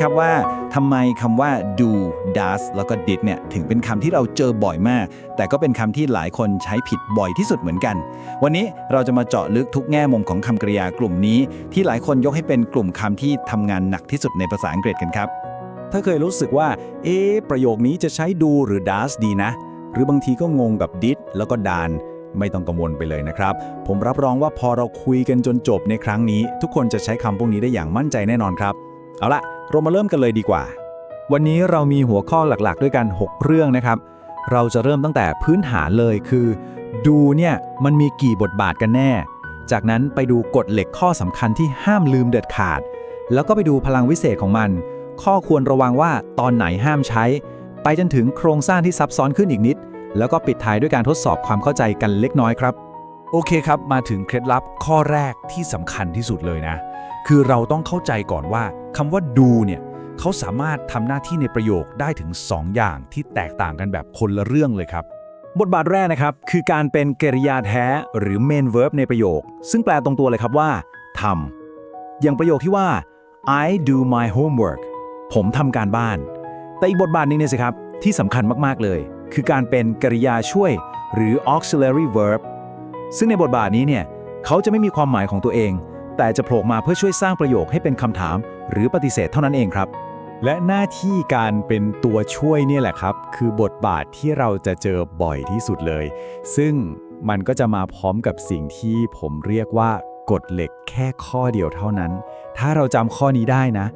ครับว่าทำไมคำว่า do does แล้วก็ did เนี่ยถึงเป็นคำที่เราเจอบ่อยมาก แต่ก็เป็นคำที่หลายคนใช้ผิดบ่อยที่สุดเหมือนกัน วันนี้เราจะมาเจาะลึกทุกแง่มุมของคำกริยากลุ่มนี้ ที่หลายคนยกให้เป็นกลุ่มคำที่ทำงานหนักที่สุดในภาษาอังกฤษกันครับ ถ้าเคยรู้สึกว่า เอ๊ประโยคนี้จะใช้ดูหรือ does ดีนะ หรือบางทีก็งงกับ did แล้วก็ done ไม่ต้องกังวลไปเลยนะครับ ผมรับรองว่าพอเราคุยกันจนจบในครั้งนี้ ทุกคนจะใช้คำพวกนี้ได้อย่างมั่นใจแน่นอนครับ เอาละ เรามาเริ่มกันเลยดีกว่า วันนี้เรามีหัวข้อหลักๆ ด้วยกัน 6 เรื่องนะครับ เราจะเริ่มตั้งแต่พื้นฐานเลยคือ ดูเนี่ยมันมีกี่บทบาทกันแน่ จากนั้นไปดูกฎเหล็กข้อสำคัญที่ห้ามลืมเด็ดขาด แล้วก็ไปดูพลังวิเศษของมัน ข้อควรระวังว่าตอนไหนห้ามใช้ ไปจนถึงโครงสร้างที่ซับซ้อนขึ้นอีกนิด แล้วก็ปิดท้ายด้วยการทดสอบความเข้าใจกันเล็กน้อยครับ โอเคครับ มาถึงเคล็ดลับข้อแรกที่สำคัญที่สุดเลยนะ คือเราต้องเข้าใจก่อนว่าคำว่าดูเนี่ยเขาสามารถทำหน้าที่ในประโยคได้ถึง 2 อย่างที่แตกต่างกันแบบคนละเรื่องเลยครับ บทบาทแรกนะครับ คือการเป็นกริยาแท้หรือ main verb ในประโยค ซึ่งแปลตรงตัวเลยครับว่าทำอย่างประโยคที่ว่า I do my homework ผมทำการบ้าน แต่อีกบทบาทนึงเนี่ยสิครับ ที่สำคัญมาก ๆ เลย คือการเป็นกริยาช่วย หรือ auxiliary verb ซึ่งในบทบาทนี้เนี่ยเขาจะไม่มีความหมายของตัวเอง แต่จะโผล่มาเพื่อช่วยสร้างประโยคให้เป็นคำถาม หรือปฏิเสธเท่านั้นเองครับ และหน้าที่การเป็นตัวช่วยเนี่ยแหละครับ คือบทบาทที่เราจะเจอบ่อยที่สุดเลย ซึ่งมันก็จะมาพร้อมกับสิ่งที่ผมเรียกว่ากฎเหล็กแค่ข้อเดียวเท่านั้น ถ้าเราจำข้อนี้ได้นะ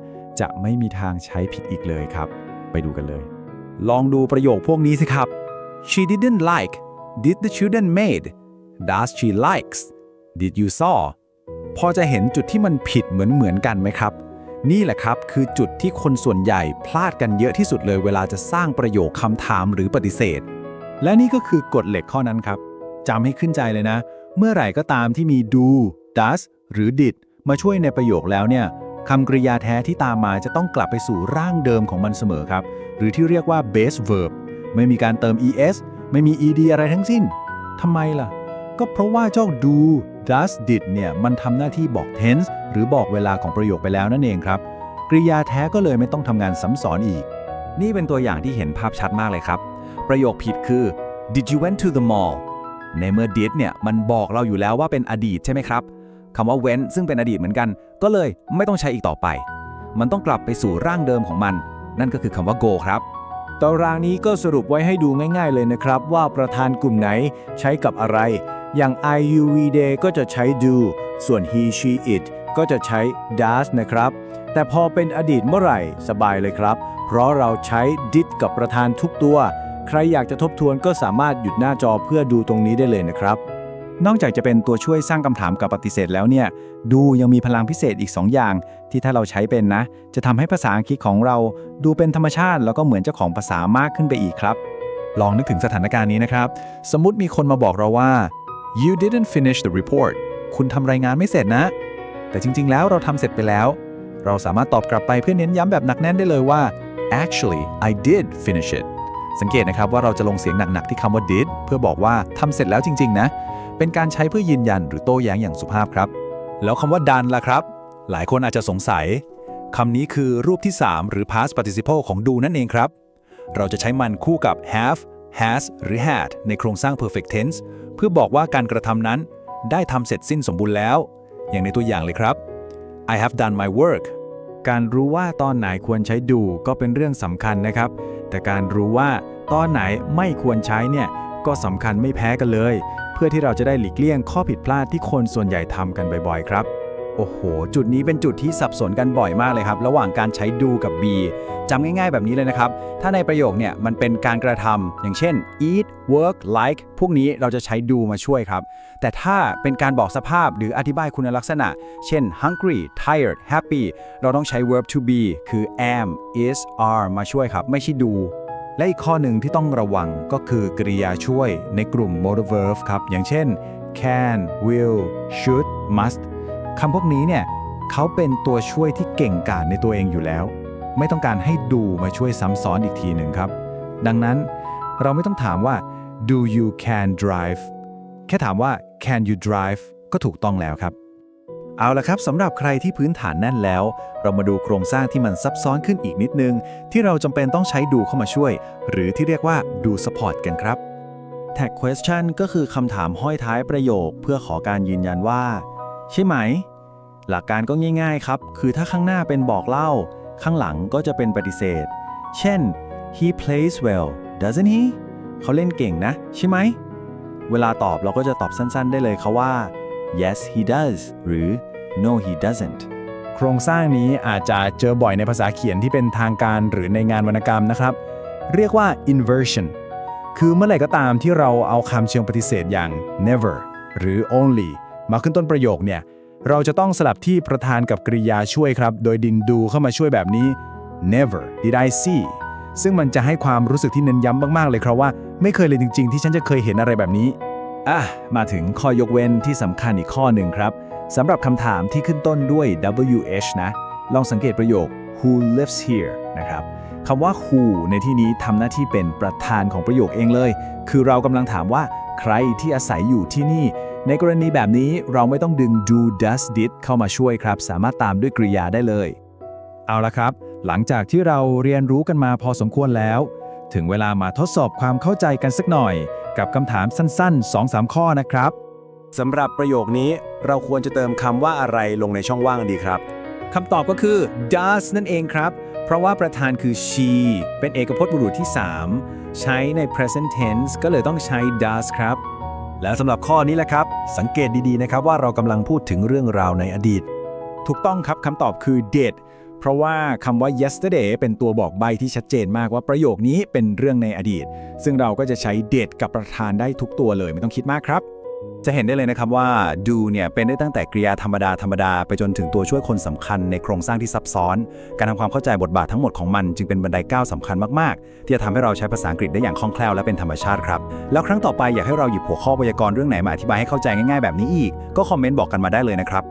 จะไม่มีทางใช้ผิดอีกเลยครับ ไปดูกันเลย ลองดูประโยคพวกนี้สิครับ She didn't like Did the children made Does she likes Did you saw พอจะเห็นจุดที่มันผิดเหมือนเหมือนๆกันไหมครับ นี่แหละครับคือจุดที่คนส่วนใหญ่พลาดกันเยอะที่สุดเลยเวลาจะสร้างประโยคคำถามหรือปฏิเสธ และนี่ก็คือกฎเหล็กข้อนั้นครับจำให้ขึ้นใจเลยนะ เมื่อไหร่ก็ตามที่มี do does หรือ did มาช่วยในประโยคแล้วเนี่ยคำกริยาแท้ที่ตามมาจะต้องกลับไปสู่ร่างเดิมของมันเสมอครับ หรือที่เรียกว่า base verb ไม่มีการเติม es ไม่มี ed อะไรทั้งสิ้นทำไมล่ะ ก็เพราะว่าเจ้า do does did เนี่ยมันทำหน้าที่บอก tense หรือบอกเวลาของประโยคไปแล้วนั่นเองครับ กริยาแท้ก็เลยไม่ต้องทำงานซ้ำซ้อนอีก นี่เป็นตัวอย่างที่เห็นภาพชัดมากเลยครับ ประโยคผิดคือ did you went to the mall ในเมื่อ did เนี่ยมันบอกเราอยู่แล้วว่าเป็นอดีตใช่ไหมครับคำว่า went ซึ่งเป็นอดีตเหมือนกัน ก็เลยไม่ต้องใช้อีกต่อไป มันต้องกลับไปสู่ร่างเดิมของมัน นั่นก็คือคำว่า go ครับตารางนี้ก็สรุปไว้ให้ดูง่าย ๆ เลยนะครับ ว่าประธานกลุ่มไหนใช้กับอะไรอย่าง I U V day ก็จะใช้ do ส่วน he she it ก็จะใช้ does นะครับ แต่พอเป็นอดีตเมื่อไหร่สบายเลยครับ เพราะเราใช้ did กับประธานทุกตัว ใครอยากจะทบทวนก็สามารถหยุดหน้าจอเพื่อดูตรงนี้ได้เลยนะครับ นอกจากจะเป็นตัวช่วยสร้างคำถามกับปฏิเสธแล้วเนี่ย ดูยังมีพลังพิเศษอีก 2 อย่าง ที่ถ้าเราใช้เป็นนะ จะทำให้ภาษาอังกฤษของเราดูเป็นธรรมชาติ แล้วก็เหมือนเจ้าของภาษามากขึ้นไปอีกครับ ลองนึกถึงสถานการณ์นี้นะครับ สมมติมีคนมาบอกเราว่า you didn't finish the report คุณทำรายงานไม่เสร็จนะ แต่จริง ๆ แล้วเราทำเสร็จไปแล้ว เราสามารถตอบกลับไปเพื่อเน้นย้ำแบบหนักแน่นได้เลยว่า actually I did finish it สังเกตนะครับว่าเราจะลงเสียงหนัก ๆ ที่คำว่า did เพื่อบอกว่าทำเสร็จแล้วจริง ๆ นะ เป็นการใช้เพื่อยืนยันหรือโต้แย้งอย่างสุภาพครับ แล้วคำว่า done ล่ะครับ หลายคนอาจจะสงสัยคำนี้คือรูปที่ 3 หรือ past participle ของ do นั่นเองครับ เราจะใช้มันคู่กับ have has หรือ had ในโครงสร้าง perfect tense เพื่อบอกว่าการกระทำนั้น ได้ทำเสร็จสิ้นสมบูรณ์แล้ว อย่างในตัวอย่างเลยครับ I have done my work การรู้ว่าตอนไหนควรใช้ดูก็เป็นเรื่องสำคัญนะครับ แต่การรู้ว่าตอนไหนไม่ควรใช้เนี่ยก็สำคัญไม่แพ้กันเลย เพื่อที่เราจะได้หลีกเลี่ยงข้อผิดพลาดที่คนส่วนใหญ่ทำกันบ่อยๆ ครับ โอ้โห จุดนี้เป็นจุดที่สับสนกันบ่อยมากเลยครับ ระหว่างการใช้ดูกับ be จำง่ายๆแบบนี้เลยนะครับ ถ้าในประโยคเนี่ยมันเป็นการกระทำอย่างเช่น eat work like พวกนี้เราจะใช้ do มาช่วยครับ แต่ถ้าเป็นการบอกสภาพหรืออธิบายคุณลักษณะ เช่น hungry tired happy เราต้องใช้ verb to be คือ am is are มาช่วยครับ ไม่ใช่ do และอีกข้อหนึ่งที่ต้องระวังก็คือกริยาช่วยในกลุ่ม modal verb ครับ อย่างเช่น can will should must คำพวกนี้เนี่ยเขาเป็นตัวช่วยที่เก่งกาจในตัวเองอยู่แล้ว ไม่ต้องการให้ดูมาช่วยซ้ำซ้อนอีกทีหนึ่งครับ ดังนั้นเราไม่ต้องถามว่า do you can drive แค่ถามว่า can you drive ก็ถูกต้องแล้วครับ เอาละครับสำหรับใครที่พื้นฐานแน่นแล้ว เรามาดูโครงสร้างที่มันซับซ้อนขึ้นอีกนิดนึง ที่เราจำเป็นต้องใช้ดูเข้ามาช่วย หรือที่เรียกว่าดู support กันครับ tag question ก็คือคำถามห้อยท้ายประโยค เพื่อขอการยืนยันว่า ใช่ไหม หลักการก็ง่ายๆครับ คือถ้าข้างหน้าเป็นบอกเล่า ข้างหลังก็จะเป็นปฏิเสธ เช่น he plays well doesn't he เขาเล่นเก่งนะ ใช่ไหม เวลาตอบเราก็จะตอบสั้นๆ ได้เลยเขาว่า yes he does หรือ no he doesn't โครงสร้างนี้อาจจะเจอบ่อยในภาษาเขียนที่เป็นทางการหรือในงานวรรณกรรมนะครับ เรียกว่า inversion คือเมื่อไหร่ก็ตามที่เราเอาคำเชิงปฏิเสธอย่าง never หรือ only มาขึ้นต้นประโยคเนี่ยเราจะต้องสลับที่ประธานกับกริยาช่วยครับ โดยดินดูเข้ามาช่วยแบบนี้ never did I see ซึ่งมันจะให้ความรู้สึกที่เน้นย้ำมากๆเลยครับว่า ไม่เคยเลยจริง ๆ ที่ฉันจะเคยเห็นอะไรแบบนี้อะมาถึงข้อยกเว้นที่สำคัญอีกข้อหนึ่งครับสำหรับคำถามที่ขึ้นต้นด้วย WH นะ ลองสังเกตประโยค who lives here นะครับคำว่า who ในที่นี้ทำหน้าที่เป็นประธานของประโยคเองเลย คือเรากำลังถามว่า ใครที่อาศัยอยู่ที่นี่ ในกรณีแบบนี้เราไม่ต้องดึง do does did เข้ามาช่วยครับ สามารถตามด้วยกริยาได้เลย เอาละครับ หลังจากที่เราเรียนรู้กันมาพอสมควรแล้ว ถึงเวลามาทดสอบความเข้าใจกันสักหน่อย กับคำถามสั้นๆ 2-3 ข้อนะครับสำหรับประโยคนี้เราควรจะเติมคำว่าอะไรลงในช่องว่างดีครับ คำตอบก็คือ does นั่นเองครับ เพราะว่าประธานคือ she เป็นเอกพจน์บุรุษที่ 3 ใช้ใน present tense ก็เลยต้องใช้ does ครับ และสำหรับข้อนี้แหละครับ สังเกตดีๆนะครับว่าเรากำลังพูดถึงเรื่องราวในอดีต ถูกต้องครับคำตอบคือ did เพราะว่าคำว่า yesterday เป็นตัวบอกใบที่ชัดเจนมากว่าประโยคนี้เป็นเรื่องในอดีต ซึ่งเราก็จะใช้ did กับประธานได้ทุกตัวเลยไม่ต้องคิดมากครับ จะเห็นได้เลยนะครับว่า do เนี่ยเป็นได้ตั้งแต่กริยาธรรมดาธรรมดาไปจนถึงตัวช่วยคนสำคัญในโครงสร้างที่ซับซ้อน การทำความเข้าใจบทบาททั้งหมดของมันจึงเป็นบันไดก้าวสำคัญมากๆ ที่จะทำให้เราใช้ภาษาอังกฤษได้อย่างคล่องแคล่วและเป็นธรรมชาติครับ แล้วครั้งต่อไปอยากให้เราหยิบหัวข้อไวยากรณ์เรื่องไหนมาอธิบายให้เข้าใจง่ายๆแบบนี้อีก ก็คอมเมนต์บอกกันมาได้เลยนะครับ